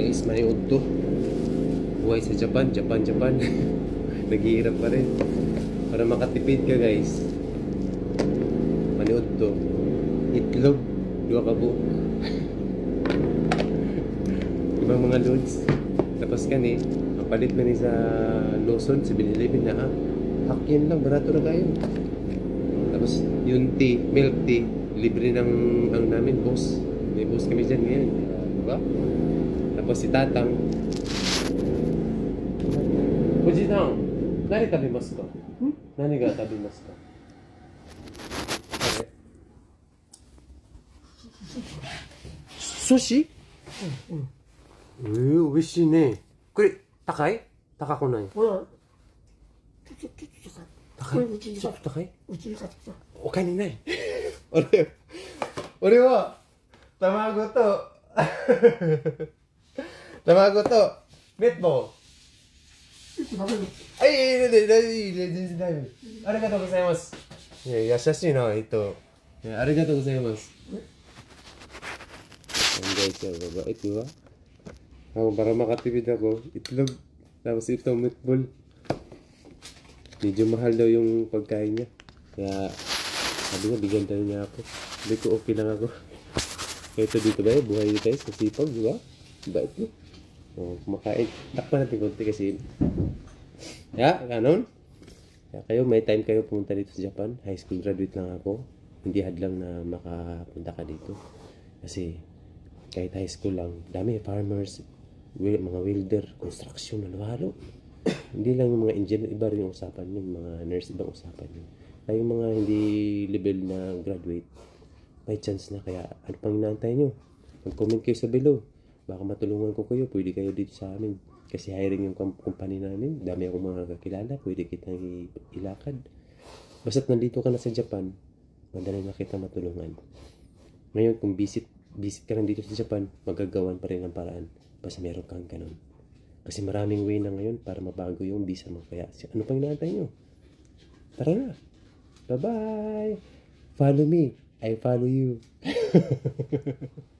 guys, maniod to. Buhay sa Japan, Japan, Japan. Naghihirap pa rin. Para makatipid ka guys. Maniod to. Itlog. Dua ka buo. Ibang mga loads. Tapos kani, ang palit na ni sa Lawson, 7-Eleven na ha. Hakyan lang, barato na kayo. Tapos yung tea, milk tea, libre ng ang namin, boss. May boss kami dyan ngayon. di ba? Tapos si Tatang, おじさん、何食べますか何が食べますか寿司、うんうん、えー、美味しいね。これ、高い高くない、うん、高い高いお金ない俺俺は卵と 卵と、メッボちょっと食べるー。はい、いいね、大丈夫、いいね、全然大丈夫。ありがとうございます。いや、優しいな、えっと。いやありがとうございます。Ang guys, yung babae, di ba? Ako, para makatipid ako, itlog. Tapos ito, meatball. Medyo mahal daw yung pagkain niya. Kaya, sabi niya, bigyan tayo niya ako. Sabi ko, okay lang ako. Ito dito ba, buhay dito tayo sa sipag, di ba? Bait mo. O, kumakain. Takpan natin konti kasi. Ya, ganon. Kaya kayo, may time kayo pumunta dito sa Japan. High school graduate lang ako. Hindi hadlang na makapunta ka dito. Kasi, kahit high school lang, dami farmers, wi- mga welder, construction, halo hindi lang yung mga engineer, iba rin yung usapan yung mga nurse, ibang usapan yun. Kaya yung mga hindi level na graduate, may chance na kaya ano pang inaantay nyo? Mag-comment kayo sa below. Baka matulungan ko kayo, pwede kayo dito sa amin. Kasi hiring yung com- company namin, dami akong mga kakilala, pwede kitang ilakad. Basta't nandito ka na sa Japan, madali na kita matulungan. Ngayon, kung visit, visit ka lang dito sa Japan, magagawan pa rin ang paraan. Basta meron kang ganun. Kasi maraming way na ngayon para mabago yung visa mo. Kaya, ano pang inaantay nyo? Tara na. Bye-bye. Follow me. I follow you.